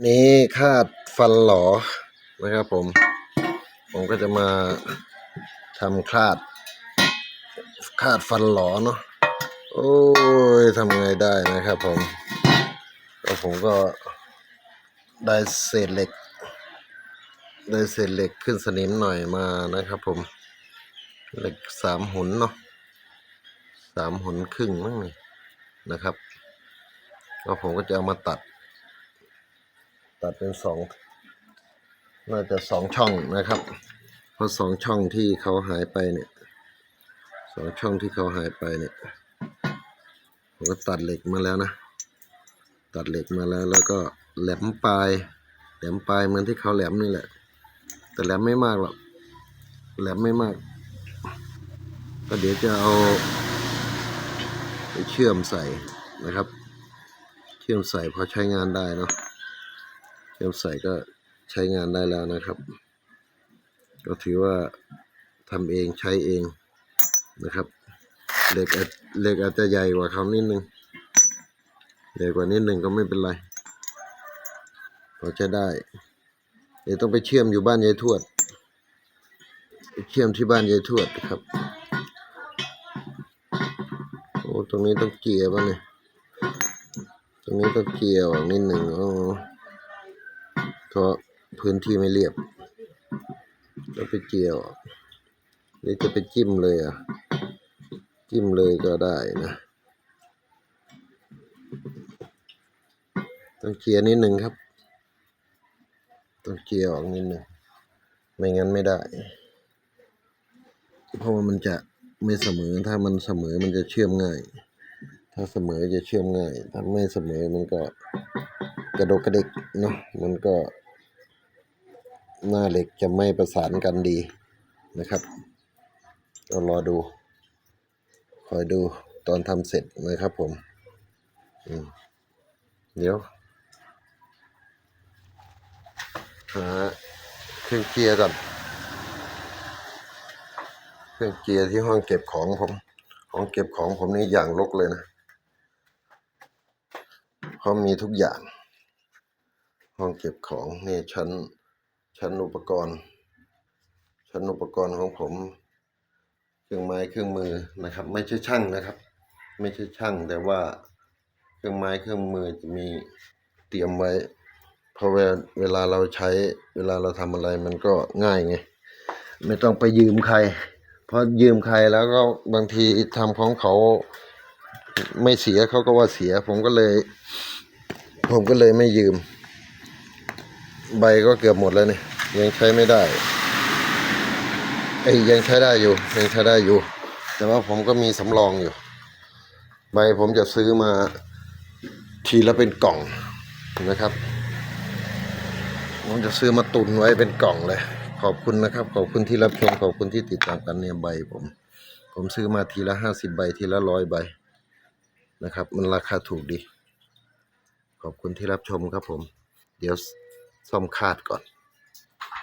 นี้คาดฟันหลอนะครับผม ผมก็จะมาทำคาด คาดฟันหลอเนาะโอ้ยทำไงได้นะครับผมแล้วผมก็ได้เศษเหล็ก ได้เศษเหล็กขึ้นสนิมหน่อยมานะครับผม เหล็กสามหุนเนาะสามหุนครึ่งมั้งนี่นะครับแล้วผมก็จะเอามาตัด ตัดเป็นสองน่าจะสองช่องนะครับ เพราะสองช่องที่เขาหายไปเนี่ยสองช่องที่เขาหายไปเนี่ยผมก็ตัดเหล็กมาแล้วนะ ตัดเหล็กมาแล้วแล้วก็แหลมปลายแหลมปลายเหมือนที่เขาแหลมนี่แหละ แต่แหลมไม่มากหรอกแหลมไม่มาก ก็เดี๋ยวจะเอาไปเชื่อมใส่นะครับ เชื่อมใส่พอใช้งานได้เนาะ เอมใส่ก็ใช้งานได้แล้วนะครับ ก็ถือว่าทำเองใช้เองนะครับเหล็กเหล็กอาจจะใหญ่กว่าเขานิดนึงใหญ่กว่านิดนึงก็ไม่เป็นไรพอจะได้เดี๋ยวต้องไปเชื่อมอยู่บ้านยายทวดไปเชื่อมที่บ้านยายทวดครับโอ้ตรงนี้ต้องเกี่ยร์ป่ะเนี่ยตรงนี้ต้องเกี่ยร์ออกนิดหนึ่งอ๋อ เพราะพื้นที่ไม่เรียบแล้วไปเกี่ยวหรือจะไปจิ้มเลยอะ จิ้มเลยก็ได้นะ ต้องเกียร์นิดหนึ่งครับ ต้องเกียร์ออกนิดหนึ่งไม่งั้นไม่ได้ เพราะว่ามันจะไม่เสมอ ถ้ามันเสมอมันจะเชื่อมง่าย ถ้าเสมอจะเชื่อมง่าย ถ้าไม่เสมอมันก็กระดกกระเดิกเนาะ มันก็ หน้าเหล็กจะไม่ประสานกันดีนะครับก็รอดู คอยดูตอนทำเสร็จนะครับผมมเดี๋ยวหาเครื่องเกียร์ก่อนเครื่องเกียร์ที่ห้องเก็บของผมห้องเก็บของผมนี่อย่างรกเลยนะเพราะมีทุกอย่าง ห้องเก็บของนี่ชั้น ชั้นอุปกรณ์ ชั้นอุปกรณ์ของผม เครื่องไม้เครื่องมือนะครับ ไม่ใช่ช่างนะครับ ไม่ใช่ช่างแต่ว่าเครื่องไม้เครื่องมือจะมีเตรียมไว้เพราะเวลาเราใช้เวลาเราทำอะไรมันก็ง่ายไงไม่ต้องไปยืมใคร เพราะยืมใครแล้วก็บางทีทำของเขาไม่เสียเขาก็ว่าเสีย ผมก็เลย ผมก็เลยไม่ยืม ใบก็เกือบหมดแล้วเนี่ย ยังใช้ไม่ได้ไอ้ยยังใช้ได้อยู่ยังใช้ได้อยู่ แต่ว่าผมก็มีสำรองอยู่ ใบผมจะซื้อมาทีละเป็นกล่องนะครับ ผมจะซื้อมาตุนไว้เป็นกล่องเลย ขอบคุณนะครับ ขอบคุณที่รับชมขอบคุณที่ติดตามกันเนี่ยใบผม ผมซื้อมาทีละห้าสิบใบทีละร้อยใบนะครับ มันราคาถูกดี ขอบคุณที่รับชมครับผม เดี๋ยวซ่อมคาดก่อน